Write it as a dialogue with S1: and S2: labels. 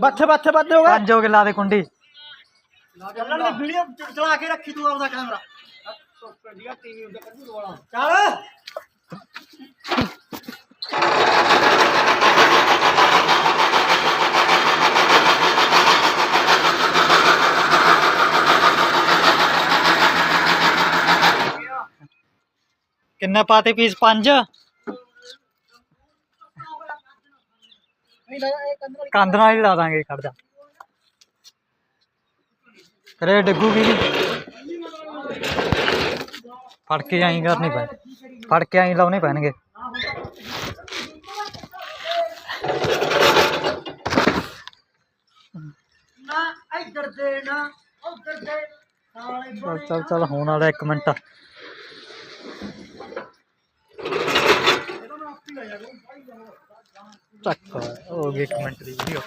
S1: ਬੱਥੇ ਬੱਥੇ ਬੱਥੇ ਹੋ ਗਏ
S2: ਪੰਜ ਹੋ ਕੇ ਲਾ ਦੇ ਕੁੰਡੀ
S1: ਚੱਲਣ ਦੀ ਵੀਡੀਓ ਚਲਾ ਕੇ ਰੱਖੀ ਤੂੰ ਆਪਦਾ ਕੈਮਰਾ ਟੀਵੀ ਹੁੰਦਾ ਕੱਢੂ ਵਾਲਾ ਚੱਲ
S2: ਕਿੰਨੇ ਪਾਤੇ ਪੀਸ ਪੰਜ ਕੰਧ ਨਾਲ ਹੀ ਲਾ ਦਾਂਗੇ ਖੜ ਜਾ ਕਰੇ ਡਿੱਗੂਗੀ ਨੀ ਫੜ ਕੇ ਆਈ ਕਰਨੀ ਪੈ ਫੜ ਕੇ ਆਈ ਲਾਉਣੇ ਪੈਣਗੇ
S1: ਨਾ ਇੱਧਰ ਦੇ ਨਾ ਉੱਧਰ ਦੇ ਸਾਲੇ
S2: ਚੱਲ ਚੱਲ ਚੱਲ ਹੋਣ ਵਾਲਾ ਇੱਕ ਮਿੰਟ ਚੱਕ ਹੋ ਗਈ ਇੱਕ ਮਿੰਟ ਦੀ ਵੀਡੀਓ